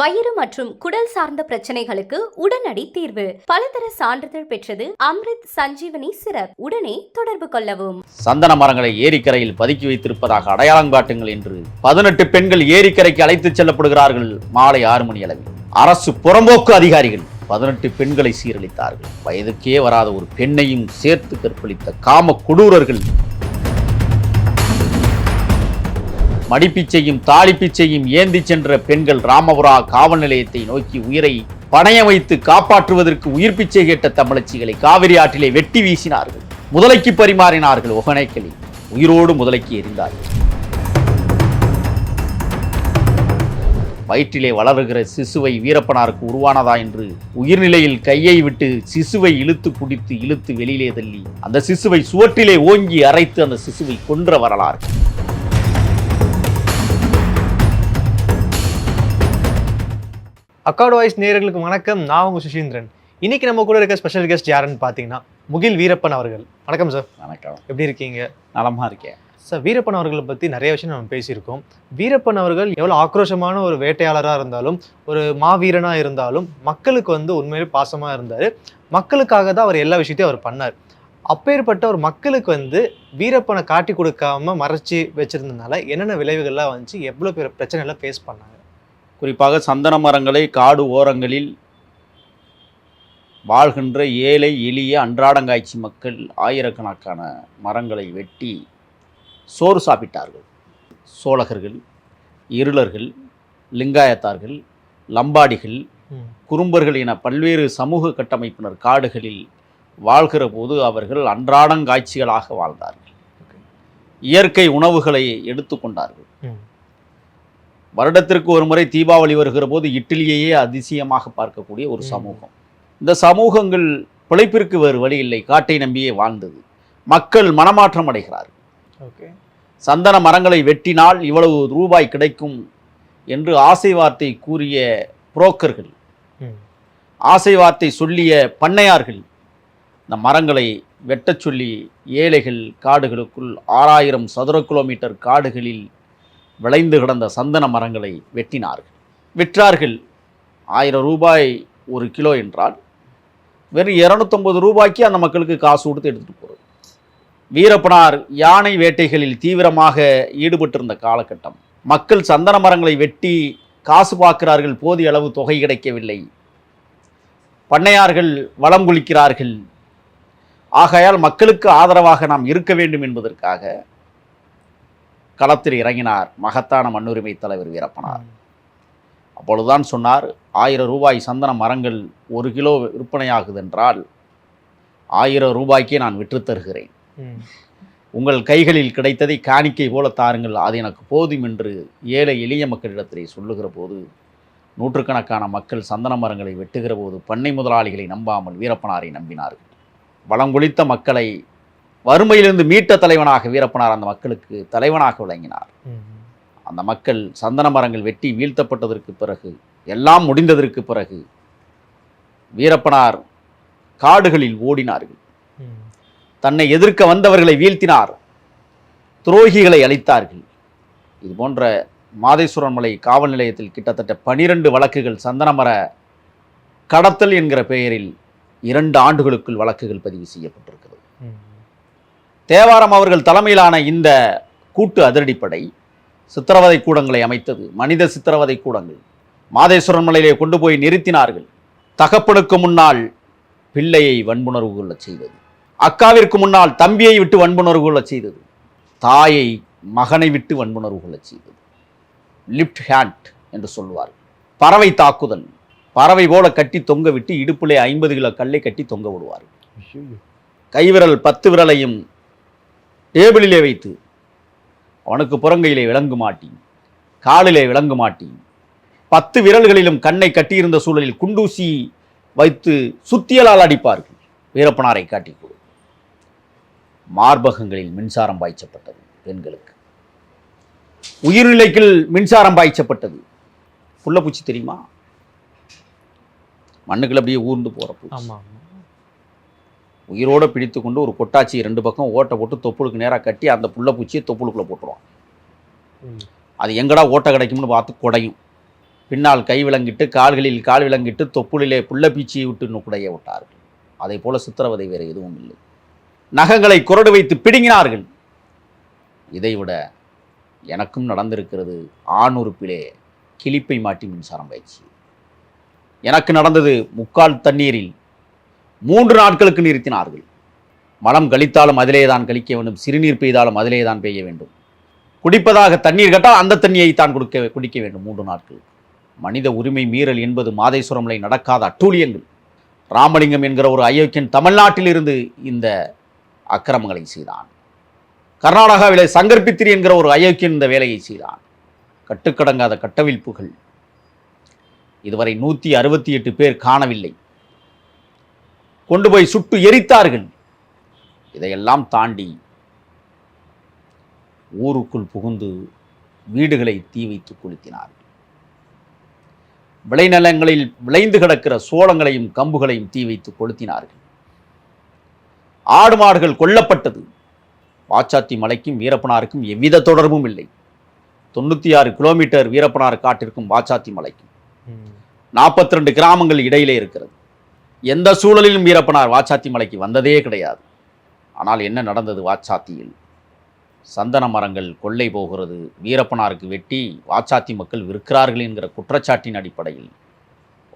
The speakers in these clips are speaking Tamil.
வயிறு மற்றும் குடல் சார்ந்த பிரச்சனைகளுக்கு உடனடி தீர்வு. பலதர சான்றிதழ் பெற்றது அம்ரித் சஞ்சீவனி சிறப். உடனே தொடர்பு கொள்ளவும். சந்தன மரங்களை ஏரிக்கரையில் பதுக்கி வைத்திருப்பதாக அடையாளம் காட்டுங்கள் என்று பதினெட்டு பெண்கள் ஏரிக்கரைக்கு அழைத்துச் செல்லப்படுகிறார்கள் மாலை ஆறு மணி அளவில். அரசு புறம்போக்கு அதிகாரிகள் பதினெட்டு பெண்களை சீரழித்தார்கள். வயதுக்கே வராத ஒரு பெண்ணையும் சேர்த்து கற்பழித்த காம கொடூரர்கள் மடிப்பிச்சையும் தாளிப்பிச்சையும் ஏந்தி சென்ற பெண்கள் ராமபுரா காவல் நிலையத்தை நோக்கி உயிரை பணைய வைத்து காப்பாற்றுவதற்கு உயிர் பிச்சை கேட்ட தமிழச்சிகளை காவிரி ஆற்றிலே வெட்டி வீசினார்கள். முதலைக்கு பரிமாறினார்கள் ஒகனைக்களில் உயிரோடு முதலைக்கு எரிந்தார்கள். வயிற்றிலே வளருகிற சிசுவை வீரப்பனாருக்கு உருவானதா என்று உயிர்நிலையில் கையை விட்டு சிசுவை இழுத்து குடித்து இழுத்து வெளியிலே தள்ளி அந்த சிசுவை சுவற்றிலே ஓங்கி அரைத்து அந்த சிசுவை கொன்ற வரலாறு. அக்காடு வாய்ஸ் நேயர்களுக்கு வணக்கம். நான் உங்க சுஷீந்திரன் இன்னைக்கு நம்ம கூட இருக்க ஸ்பெஷல் கெஸ்ட் யாருன்னு பார்த்தீங்கன்னா முகில் வீரப்பன் அவர்கள். வணக்கம் சார் வணக்கம். எப்படி இருக்கீங்க? நலமா இருக்கேன். சார் வீரப்பன் அவர்களை பற்றி நிறைய விஷயம் நம்ம பேசியிருக்கோம். வீரப்பன் அவர்கள் எவ்வளோ ஆக்ரோஷமான ஒரு வேட்டையாளராக இருந்தாலும் ஒரு மாவீரனாக இருந்தாலும் மக்களுக்கு வந்து உண்மையிலே பாசமாக இருந்தார். மக்களுக்காக தான் அவர் எல்லா விஷயத்தையும் அவர் பண்ணார். அப்பேற்பட்ட ஒரு மக்களுக்கு வந்து வீரப்பனை காட்டி கொடுக்காம மறைச்சி வச்சிருந்ததுனால என்னென்ன விளைவுகள்லாம் வந்துச்சு எவ்வளோ பெரிய பிரச்சனைலாம் ஃபேஸ் பண்ணாங்க? குறிப்பாக சந்தன மரங்களை காடு ஓரங்களில் வாழ்கின்ற ஏழை எளிய அன்றாடங்காய்ச்சி மக்கள் ஆயிரக்கணக்கான மரங்களை வெட்டி சோறு சாப்பிட்டார்கள் சோழகர்கள் இருளர்கள் லிங்காயத்தார்கள் லம்பாடிகள். குறும்பர்கள் என பல்வேறு சமூக கட்டமைப்பினர் காடுகளில் வாழ்கிற போது அவர்கள் அன்றாடங்காய்ச்சிகளாக வாழ்ந்தார்கள் இயற்கை உணவுகளை எடுத்துக்கொண்டார்கள். வருடத்திற்கு ஒரு முறை தீபாவளி வருகிற போது இட்லியையே அதிசயமாக பார்க்கக்கூடிய ஒரு. சமூகம். இந்த சமூகங்கள் பிழைப்பிற்கு வேறு வழி இல்லை. காட்டை நம்பியே வாழ்ந்தது. மக்கள் மனமாற்றம் அடைகிறார்கள். ஓகே. சந்தன மரங்களை வெட்டினால் இவ்வளவு ரூபாய் கிடைக்கும் என்று ஆசை வார்த்தை கூறிய புரோக்கர்கள். ஆசை வார்த்தை சொல்லிய பண்ணையார்கள் இந்த மரங்களை வெட்டச் சொல்லி ஏழைகள் காடுகளுக்குள் ஆறாயிரம் சதுர கிலோமீட்டர் காடுகளில் விளைந்து கிடந்த சந்தன மரங்களை வெட்டினார்கள். விற்றார்கள். ஆயிரம் ரூபாய் ஒரு கிலோ என்றால் வெறும் இரநூத்தொம்பது ரூபாய்க்கு அந்த மக்களுக்கு காசு கொடுத்து எடுத்துகிட்டு போகிறது வீரப்பனார் யானை வேட்டைகளில் தீவிரமாக ஈடுபட்டிருந்த காலகட்டம். மக்கள் சந்தன மரங்களை வெட்டி காசு பார்க்கிறார்கள். போதிய அளவு தொகை கிடைக்கவில்லை. பண்ணையார்கள் வளம் குளிக்கிறார்கள். ஆகையால் மக்களுக்கு ஆதரவாக நாம் இருக்க வேண்டும் என்பதற்காக களத்தில் இறங்கினார். மகத்தான மண்ணுரிமை தலைவர் வீரப்பனார். அப்பொழுதுதான் சொன்னார் ஆயிரம் ரூபாய் சந்தன மரங்கள் ஒரு கிலோ விற்பனையாகுது என்றால் ஆயிரம் ரூபாய்க்கே நான் விற்றுத் தருகிறேன். உங்கள் கைகளில் கிடைத்ததை காணிக்கை போல தாருங்கள். அது எனக்கு போதும் என்று ஏழை எளிய மக்களிடத்திலே சொல்லுகிற போது நூற்றுக்கணக்கான மக்கள் சந்தன மரங்களை வெட்டுகிற போது பண்ணை முதலாளிகளை நம்பாமல் வீரப்பனாரை நம்பினார்கள். வளங்குளித்த மக்களை வறுமையிலிருந்து மீட்ட தலைவனாக வீரப்பனார் அந்த மக்களுக்கு தலைவனாக விளங்கினார். அந்த மக்கள் சந்தன மரங்கள் வெட்டி வீழ்த்தப்பட்டதற்கு பிறகு எல்லாம் முடிந்ததற்கு பிறகு வீரப்பனார் காடுகளில் ஓடினார்கள். தன்னை எதிர்க்க வந்தவர்களை வீழ்த்தினார் துரோகிகளை அழித்தார்கள் இது போன்ற மாதேஸ்வரன் மலை காவல் நிலையத்தில் கிட்டத்தட்ட பனிரெண்டு வழக்குகள் சந்தனமர கடத்தல் என்கிற பெயரில் இரண்டு ஆண்டுகளுக்குள் வழக்குகள் பதிவு செய்யப்பட்டிருக்கிறது. தேவாரம் அவர்கள் தலைமையிலான இந்த கூட்டு அதிரடிப்படை சித்திரவதை கூடங்களை அமைத்தது மனித சித்திரவதை கூடங்கள். மாதேஸ்வரன் மலையிலே கொண்டு போய் நிறுத்தினார்கள். தகப்பனுக்கு முன்னால் பிள்ளையை வன்புணர்வு கொள்ளச் செய்தது. அக்காவிற்கு முன்னால் தம்பியை விட்டு வன்புணர்வு கொள்ளச் செய்தது. தாயை மகனை விட்டு வன்புணர்வு கொள்ளச் செய்தது. லிஃப்ட் ஹேண்ட் என்று சொல்லுவார்கள் பறவை தாக்குதல். பறவை போல கட்டி தொங்க விட்டு இடுப்பிலே ஐம்பது கிலோ கல்லை கட்டி தொங்க விடுவார்கள். ஐயையோ. கைவிரல் பத்து விரலையும் டேபிளிலே வைத்து அவனுக்கு புறங்கையிலே விளங்கு மாட்டி காலிலே விளங்கு மாட்டி பத்து விரல்களிலும் கண்ணை கட்டியிருந்த சூழலில் குண்டூசி வைத்து சுத்தியலால் அடிப்பார்கள். வீரப்பனாரை காட்டிக்கொடு மார்பகங்களில் மின்சாரம் பாய்ச்சப்பட்டது பெண்களுக்கு. உயிர்நிலைக்கில் மின்சாரம் பாய்ச்சப்பட்டது. புள்ளப்பூச்சி தெரியுமா? மண்ணுக்குள்ள அப்படியே ஊர்ந்து போற பூச்சி. உயிரோட பிடித்து கொண்டு ஒரு கொட்டாச்சி ரெண்டு பக்கம் ஓட்டை போட்டு தொப்புளுக்கு நேராக கட்டி அந்த புள்ள பூச்சியை தொப்புளுக்குள்ளே போட்டுருவான். அது எங்கடா ஓட்டை கிடைக்கும்னு பார்த்து குடையும். பின்னால் கை விலங்கிட்டு கால்களில் கால் விலங்கிட்டு தொப்புளிலே புள்ளப்பீச்சியை விட்டு நுக்குடைய விட்டார்கள். அதே போல சித்திரவதை வேறு எதுவும் இல்லை. நகங்களை குரடு வைத்து பிடுங்கினார்கள். இதைவிட எனக்கும் நடந்திருக்கிறது ஆண் உறுப்பிலே கிளிப்பை மாட்டி மின்சாரம் பயிற்சி. எனக்கு நடந்தது முக்கால் தண்ணீரில் மூன்று நாட்களுக்கு நிறுத்தினார்கள். மலம் கழித்தாலும் அதிலே தான் கழிக்க வேண்டும். சிறுநீர் பெய்தாலும் அதிலே தான் பெய்ய வேண்டும். குடிப்பதாக தண்ணீர் கேட்டால் அந்த தண்ணியை தான் கொடுக்க குடிக்க வேண்டும் மூன்று நாட்கள். மனித உரிமை மீறல் என்பது மாதேஸ்வரம்லை நடக்காத அட்டூழியங்கள். ராமலிங்கம் என்கிற ஒரு அயோக்கியன் தமிழ்நாட்டிலிருந்து இந்த அக்கிரமங்களை செய்தான். கர்நாடகாவிலே சங்கர்பித்திரி என்கிற ஒரு அயோக்கியன் இந்த வேலையை செய்தான். கட்டுக்கடங்காத கட்டவிழ்ப்புகள். இதுவரை நூற்றி அறுபத்தி எட்டு பேர் காணவில்லை. கொண்டு போய் சுட்டு எரித்தார்கள். இதையெல்லாம் தாண்டி ஊருக்குள் புகுந்து வீடுகளை தீ வைத்து கொளுத்தினார்கள். விளைநிலங்களில் விளைந்து கிடக்கிற சோளங்களையும் கம்புகளையும் தீ வைத்து கொளுத்தினார்கள். ஆடு மாடுகள் கொல்லப்பட்டது. பாச்சாத்தி மலைக்கும் வீரப்பனாருக்கும் எவ்வித தொடர்பும் இல்லை. தொண்ணூற்றி ஆறு கிலோமீட்டர் வீரப்பனார் காட்டிற்கும் வாச்சாத்தி மலைக்கும். நாற்பத்தி ரெண்டு கிராமங்கள் இடையிலே இருக்கிறது. எந்த சூழலிலும் வீரப்பனார் வாச்சாத்தி மலைக்கு வந்ததே கிடையாது. ஆனால் என்ன நடந்தது வாச்சாத்தியில்? சந்தன மரங்கள் கொள்ளை போகிறது வீரப்பனாருக்கு வெட்டி வாச்சாத்தி மக்கள் விற்கிறார்கள் என்கிற குற்றச்சாட்டின் அடிப்படையில்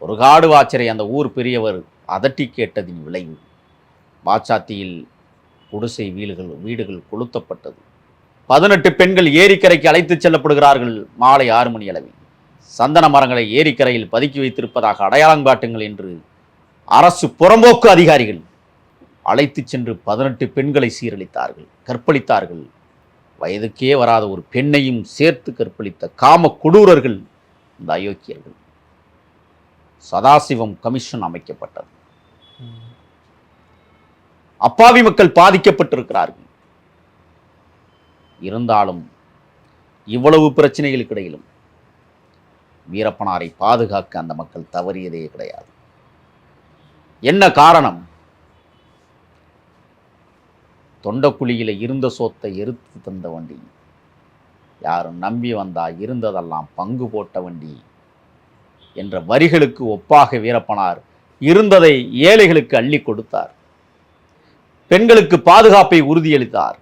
ஒரு காடு வாச்சரை அந்த ஊர் பெரியவர் அதட்டி கேட்டதின் விளைவு வாச்சாத்தியில் குடிசை வீடுகள் வீடுகள் கொளுத்தப்பட்டது. பதினெட்டு பெண்கள் ஏரிக்கரைக்கு அழைத்துச் செல்லப்படுகிறார்கள் மாலை ஆறு மணி அளவில். சந்தன மரங்களை ஏரிக்கரையில் பதுக்கி வைத்திருப்பதாக அடையாளம் காட்டுங்கள் என்று அரசு புறம்போக்கு அதிகாரிகள் அழைத்து சென்று பதினெட்டு பெண்களை சீரழித்தார்கள் கற்பழித்தார்கள். வயதுக்கே வராத ஒரு பெண்ணையும் சேர்த்து கற்பழித்த காம கொடூரர்கள் இந்த அயோக்கியர்கள். சதாசிவம் கமிஷன் அமைக்கப்பட்டது. அப்பாவி மக்கள் பாதிக்கப்பட்டிருக்கிறார்கள். இருந்தாலும் இவ்வளவு பிரச்சனைகளுக்கு இடையிலும் வீரப்பனாரை பாதுகாக்க அந்த மக்கள் தவறியதே கிடையாது. என்ன காரணம்? தொண்டக்குழியில் இருந்த சொத்தை எரித்து தந்த வண்டி. யாரும் நம்பி வந்தா இருந்ததெல்லாம் பங்கு போட்ட வண்டி என்ற வரிகளுக்கு ஒப்பாக வீரப்பனார் இருந்ததை ஏழைகளுக்கு அள்ளி கொடுத்தார். பெண்களுக்கு பாதுகாப்பை உறுதியளித்தார்.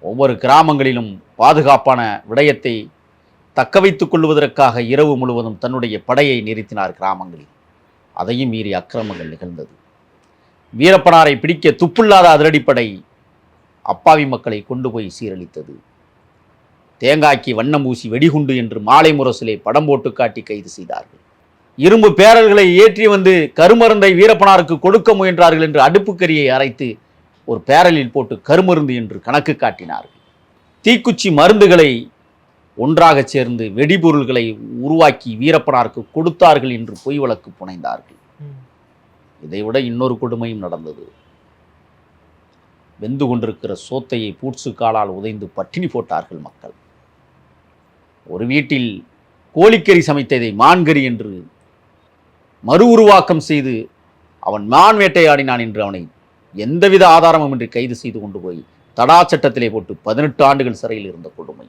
ஒவ்வொரு கிராமங்களிலும் பாதுகாப்பான விடயத்தை தக்க வைத்துக் கொள்வதற்காக இரவு முழுவதும் தன்னுடைய படையை நிறுத்தினார் கிராமங்களில். அதையும் மீறி அக்கிரமங்கள் நிகழ்ந்தது. வீரப்பனாரை பிடிக்க துப்புள்ளாத அதிரடிப்படை அப்பாவி மக்களை கொண்டு போய் சீரழித்தது. தேங்காய்க்கு வண்ணம் ஊசி வெடிகுண்டு என்று மாலை முரசிலே படம் போட்டு காட்டி கைது செய்தார்கள். இரும்பு பேரல்களை ஏற்றி வந்து கருமருந்தை வீரப்பனாருக்கு கொடுக்க முயன்றார்கள் என்று அடுப்புக்கரியை அரைத்து ஒரு பேரலில் போட்டு கருமருந்து என்று கணக்கு காட்டினார்கள். தீக்குச்சி மருந்துகளை ஒன்றாகச் சேர்ந்து வெடிபொருள்களை உருவாக்கி வீரப்பனாருக்கு கொடுத்தார்கள் என்று பொய் வழக்கு புனைந்தார்கள். இதைவிட இன்னொரு கொடுமையும் நடந்தது. வெந்து கொண்டிருக்கிற சோத்தையை பூட்சு காலால் உதைந்து பட்டினி போட்டார்கள் மக்கள். ஒரு வீட்டில் கோழிக்கறி சமைத்ததை மான்கறி என்று மறு உருவாக்கம் செய்து அவன் மான் வேட்டையாடினான் என்று அவனை எந்தவித ஆதாரமும் இன்றி கைது செய்து கொண்டு போய் தடா சட்டத்திலே போட்டு பதினெட்டு ஆண்டுகள் சிறையில் இருந்த கொடுமை.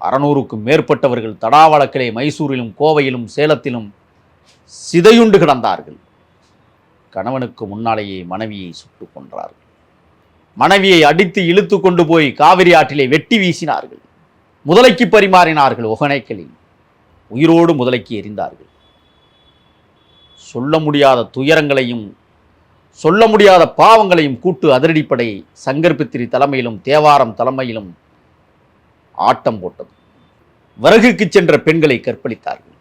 அறநூறுக்கும் மேற்பட்டவர்கள் தடாவளக்கிலே மைசூரிலும் கோவையிலும் சேலத்திலும் சிதையுண்டு கிடந்தார்கள். கணவனுக்கு முன்னாலேயே மனைவியை சுட்டுக் கொன்றார்கள். மனைவியை அடித்து இழுத்து கொண்டு போய் காவிரி ஆற்றிலே வெட்டி வீசினார்கள். முதலைக்கு பரிமாறினார்கள் ஒகனைக்கலில். உயிரோடு முதலைக்கு எரிந்தார்கள். சொல்ல முடியாத துயரங்களையும் சொல்ல முடியாத பாவங்களையும் கூட்டு அதிரடிப்படை சங்கர்பித்திரி தலைமையிலும் தேவாரம் தலைமையிலும் ஆட்டம் போட்டது. வரகுக்கு சென்ற பெண்களை கற்பழித்தார்கள்.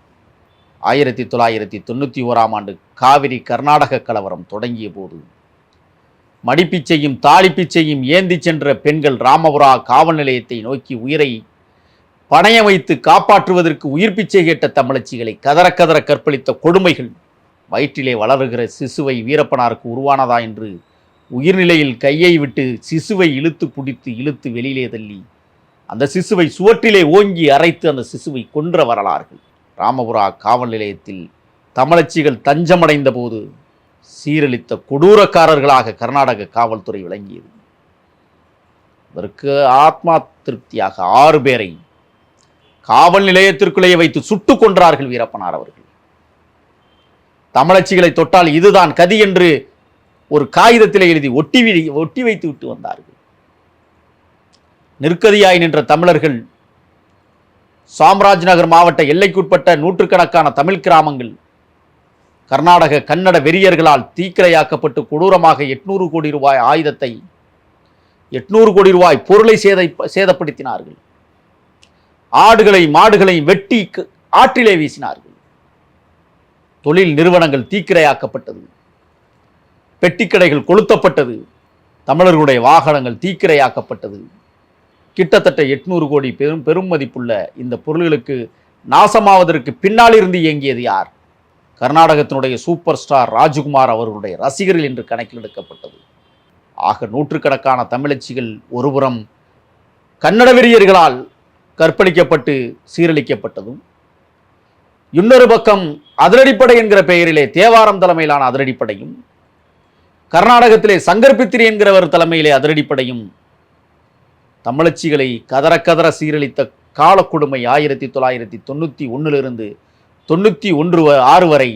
ஆயிரத்தி தொள்ளாயிரத்தி தொண்ணூற்றி ஓராம் ஆண்டு காவிரி கர்நாடக கலவரம் தொடங்கிய போது மடிப்பிச்சையும் தாளிப்பிச்சையும் ஏந்தி சென்ற பெண்கள் ராமபுரா காவல் நிலையத்தை நோக்கி உயிரை பணைய வைத்து காப்பாற்றுவதற்கு உயிர் பிச்சை கேட்ட தமிழச்சிகளை கதற கதற கற்பழித்த கொடுமைகள் வயிற்றிலே வளருகிற சிசுவை வீரப்பனாருக்கு உருவானதா என்று உயிர்நிலையில் கையை விட்டு சிசுவை இழுத்து பிடித்து இழுத்து வெளியிலே தள்ளி அந்த சிசுவை சுவற்றிலே ஓங்கி அரைத்து அந்த சிசுவை கொன்ற வரலாறுகள். ராமபுரா காவல் நிலையத்தில் தமிழச்சிகள் தஞ்சமடைந்த போது சீரழித்த கொடூரக்காரர்களாக கர்நாடக காவல்துறை விளங்கியது. இதற்கு ஆத்மா திருப்தியாக ஆறு பேரை காவல் நிலையத்திற்குள்ளேயே வைத்து சுட்டுக் கொன்றார்கள் வீரப்பனார் அவர்கள். தமிழச்சிகளை தொட்டால் இதுதான் கதி என்று ஒரு காகிதத்தில் எழுதி ஒட்டி ஒட்டி வைத்து விட்டு வந்தார்கள். நிற்கதியாய் நின்ற தமிழர்கள் சாம்ராஜ் நகர் மாவட்ட எல்லைக்குட்பட்ட நூற்றுக்கணக்கான தமிழ் கிராமங்கள் கர்நாடக கன்னட வெறியர்களால் தீக்கிரையாக்கப்பட்டு கொடூரமாக எட்நூறு கோடி ரூபாய் ஆயுதத்தை எட்நூறு கோடி ரூபாய் பொருளை சேதை சேதப்படுத்தினார்கள். ஆடுகளை மாடுகளை வெட்டி க- ஆற்றிலே வீசினார்கள். தொழில் நிறுவனங்கள் தீக்கிரையாக்கப்பட்டது. பெட்டிக்கடைகள் கொளுத்தப்பட்டது. தமிழர்களுடைய வாகனங்கள் தீக்கிரையாக்கப்பட்டது. கிட்டத்தட்ட எட்நூறு கோடி பெரும் பெரும் மதிப்புள்ள இந்த பொருள்களுக்கு நாசமாவதற்கு பின்னால் இருந்து இயங்கியது யார்? கர்நாடகத்தினுடைய சூப்பர் ஸ்டார் ராஜ்குமார் அவர்களுடைய ரசிகர்கள் என்று கணக்கில் எடுக்கப்பட்டது ஆக நூற்றுக்கணக்கான தமிழச்சிகள் ஒருபுறம் கன்னட வெறியர்களால் கற்பழிக்கப்பட்டு சீரழிக்கப்பட்டதும் இன்னொரு பக்கம் அதிரடிப்படை என்கிற பெயரிலே தேவாரம் தலைமையிலான அதிரடிப்படையும் கர்நாடகத்திலே சங்கர்பித்திரி என்கிறவர் தலைமையிலே அதிரடிப்படையும் தமிழச்சிகளை கதற கதற சீரழித்த காலக்கொடுமை ஆயிரத்தி தொள்ளாயிரத்தி தொண்ணூற்றி ஒன்றிலிருந்து தொண்ணூற்றி ஒன்று ஆறு வரை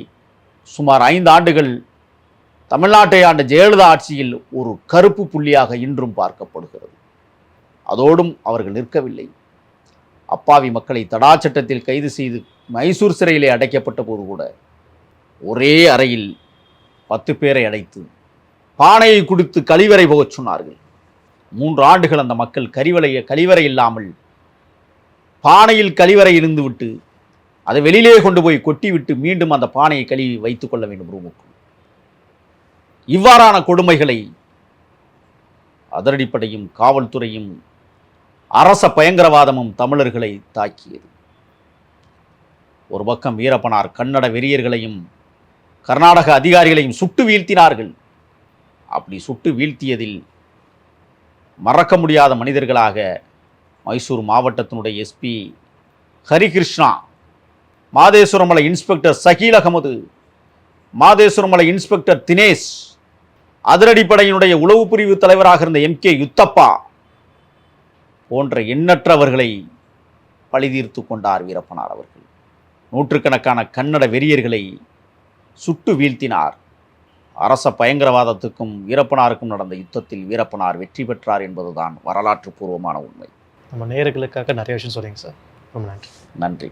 சுமார் ஐந்து ஆண்டுகள் தமிழ்நாட்டை ஆண்ட ஜெயலலிதா ஆட்சியில் ஒரு கருப்பு புள்ளியாக இன்றும் பார்க்கப்படுகிறது. அதோடும் அவர்கள் நிற்கவில்லை. அப்பாவி மக்களை தடா சட்டத்தில் கைது செய்து மைசூர் சிறையிலே அடைக்கப்பட்ட போது கூட ஒரே அறையில் பத்து பேரை அடைத்து பானையை குடித்து கழிவறை போகச் சொன்னார்கள். மூன்று ஆண்டுகள் அந்த மக்கள் கரிவலைய கழிவறை இல்லாமல் பானையில் கழிவறை இருந்துவிட்டு அதை வெளியிலே கொண்டு போய் கொட்டிவிட்டு மீண்டும் அந்த பானையை கழுவி வைத்துக் கொள்ள வேண்டும் ரூமுக்கு. இவ்வாறான கொடுமைகளை அதிரடிப்படையும் காவல்துறையும் அரச பயங்கரவாதமும் தமிழர்களை தாக்கியது. ஒரு பக்கம் வீரப்பனார் கன்னட வெறியர்களையும் கர்நாடக அதிகாரிகளையும் சுட்டு வீழ்த்தினார்கள். அப்படி சுட்டு வீழ்த்தியதில் மறக்க முடியாத மனிதர்களாக மைசூர் மாவட்டத்தினுடைய SP Harikrishna Madeshwaramalai inspector Shakeel Ahmed Madeshwaramalai inspector Dinesh அதிரடிப்படையினுடைய உளவு பிரிவு தலைவராக இருந்த எம் கே யுத்தப்பா போன்ற எண்ணற்றவர்களை பழிதீர்த்து கொண்டார் வீரப்பனார் அவர்கள். நூற்றுக்கணக்கான கன்னட வெறியர்களை சுட்டு வீழ்த்தினார். அரச பயங்கரவாதத்துக்கும் வீரப்பனாருக்கும் நடந்த யுத்தத்தில் வீரப்பனார் வெற்றி பெற்றார் என்பதுதான் வரலாற்று பூர்வமான உண்மை. நம்ம நேயர்களுக்காக நிறைய விஷயம் சொல்றீங்க சார். ரொம்ப நன்றி. நன்றி.